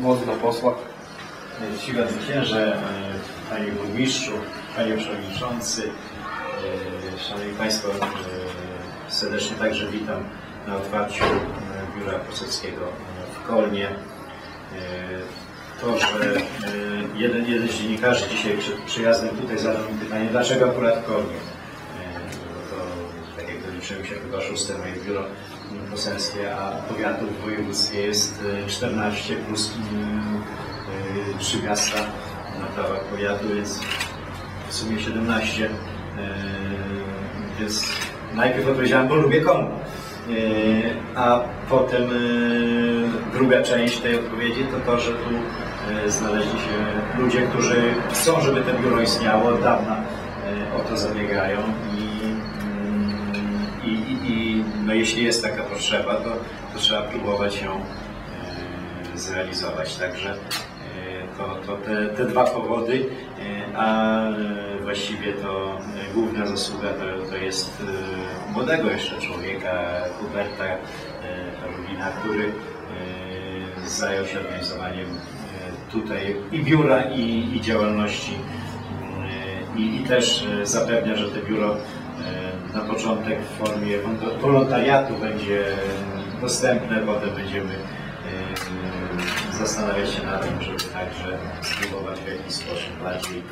głos do posła. Czcigodny Księże, e, Panie Burmistrzu, Panie Przewodniczący, e, Szanowni Państwo, e, serdecznie także witam na otwarciu Biura Poselskiego w Kolnie. To, że jeden, jeden z dziennikarzy dzisiaj przed przyjazdem tutaj zadał mi pytanie, dlaczego akurat Kolnie? To, tak jak doliczyłem się chyba szóste moje biuro poselskie, a powiatów w województwie jest e, 14 plus mm, e, trzy miasta na prawach powiatu, więc w sumie 17. E, Więc najpierw odpowiedziałem, bo lubię komu. E, A potem e, druga część tej odpowiedzi to to, że tu e, znaleźli się ludzie, którzy chcą, żeby to biuro istniało, od dawna e, o to zabiegają i, i, i, i no jeśli jest taka potrzeba, to, to trzeba próbować ją e, zrealizować. Także e, to, to te, te dwa powody, e, a właściwie to główna zasługa to, to jest młodego jeszcze człowieka, Huberta Karolina, który zajął się organizowaniem tutaj i biura, i, i działalności i, i też zapewnia, że to biuro na początek w formie wolonta- wolontariatu będzie dostępne, potem będziemy e, zastanawiać się nad tym, żeby także spróbować w jakiś sposób bardziej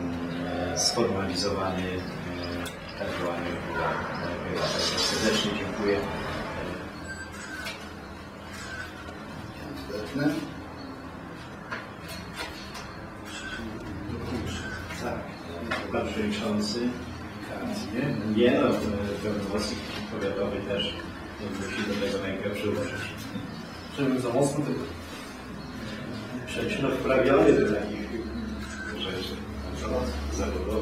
mm, sformalizowany e, tak działanie. Także serdecznie dziękuję. Tak, pan przewodniczący. Nie? Nie, no, pełnomocnik powiatowy też musi do tego rękę przyłożyć. Żeby za mocno tego. Przecież no wprawiony do takich rzeczy zawodowo.